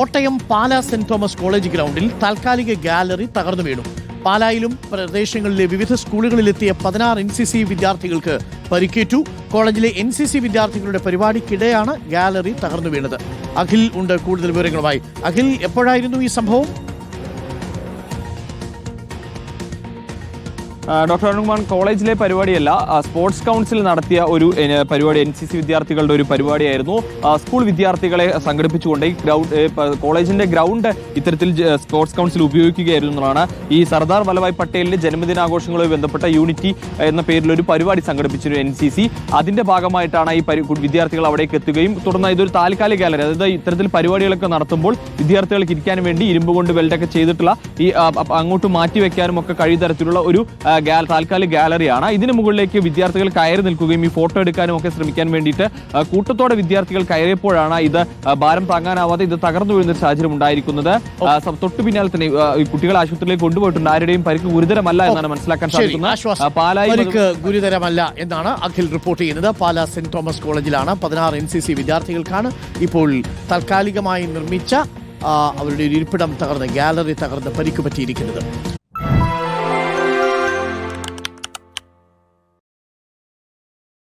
Kottayam Pala saint Thomas college ഗ്രൗണ്ടിൽ താൽക്കാലിക gallery തകർന്നു വീണു. പാലായിലും പ്രദേശങ്ങളിലെ വിവിധ സ്കൂളുകളിലെത്തിയ പതിനാറ് എൻ സി സി വിദ്യാർത്ഥികൾക്ക് പരിക്കേറ്റു. കോളേജിലെ എൻ സി സി വിദ്യാർത്ഥികളുടെ പരിപാടിക്കിടെയാണ് ഗാലറി തകർന്നു വീണത്. അഖിൽ ഉണ്ട് കൂടുതൽ വിവരങ്ങളുമായി. അഖിൽ എപ്പോഴായിരുന്നു ഈ സംഭവം? ഡോക്ടർ അരുൺകുമാർ കോളേജിലെ പരിപാടിയല്ല സ്പോർട്സ് കൗൺസിൽ നടത്തിയ ഒരു പരിപാടി എൻ സി സി വിദ്യാർത്ഥികളുടെ ഒരു പരിപാടിയായിരുന്നു. സ്കൂൾ വിദ്യാർത്ഥികളെ സംഘടിപ്പിച്ചുകൊണ്ട് ഈ ഗ്രൗണ്ട് കോളേജിന്റെ ഗ്രൗണ്ട് ഇത്തരത്തിൽ സ്പോർട്സ് കൗൺസിൽ ഉപയോഗിക്കുകയായിരുന്നു എന്നതാണ് ഈ സർദാർ വല്ലഭായ് പട്ടേലിന്റെ ജന്മദിനാഘോഷങ്ങളുമായി ബന്ധപ്പെട്ട യൂണിറ്റി എന്ന പേരിൽ ഒരു പരിപാടി സംഘടിപ്പിച്ചിരുന്നു എൻ സി സി അതിന്റെ ഭാഗമായിട്ടാണ് ഈ വിദ്യാർത്ഥികൾ അവിടേക്ക് എത്തുകയും തുടർന്ന് ഇതൊരു താൽക്കാലിക ഗാലറി അതായത് ഇത്തരത്തിൽ പരിപാടികളൊക്കെ നടത്തുമ്പോൾ വിദ്യാർത്ഥികൾക്ക് ഇരിക്കാൻ വേണ്ടി ഇരുമ്പ് കൊണ്ട് വെൽഡൊക്കെ ചെയ്തിട്ടുള്ള ഈ അങ്ങോട്ട് മാറ്റി വെക്കാനും ഒക്കെ കഴിയുന്ന തരത്തിലുള്ള ഒരു താൽക്കാലിക ഗാലറിയാണ്. ഇതിന് മുകളിലേക്ക് വിദ്യാർത്ഥികൾ കയറി നിൽക്കുകയും ഈ ഫോട്ടോ എടുക്കാനും ഒക്കെ ശ്രമിക്കാൻ വേണ്ടിയിട്ട് കൂട്ടത്തോടെ വിദ്യാർത്ഥികൾ കയറിയപ്പോഴാണ് ഇത് ഭാരം താങ്ങാനാവാതെ ഇത് തകർന്നു വീഴുന്ന ഒരു സാഹചര്യം ഉണ്ടായിരിക്കുന്നത്. തൊട്ടു പിന്നാലെ തന്നെ കുട്ടികളെ ആശുപത്രിയിലേക്ക് കൊണ്ടുപോയിട്ടുണ്ട്. ആരുടെയും പരിക്ക് ഗുരുതരമല്ല എന്നാണ് മനസ്സിലാക്കാൻ സാധിക്കുന്നത്. പാലായി പാലായിൽ ഗുരുതരമല്ല എന്നാണ് അഖിൽ റിപ്പോർട്ട് ചെയ്യുന്നത്. പാല സെന്റ് തോമസ് കോളേജിലാണ് പതിനാറ് എൻ സി സി വിദ്യാർത്ഥികൾക്കാണ് ഇപ്പോൾ താൽക്കാലികമായി നിർമ്മിച്ച അവരുടെ ഒരു ഇരിപ്പിടം തകർന്ന് ഗാലറി തകർന്ന് പരിക്ക് പറ്റിയിരിക്കുന്നത്.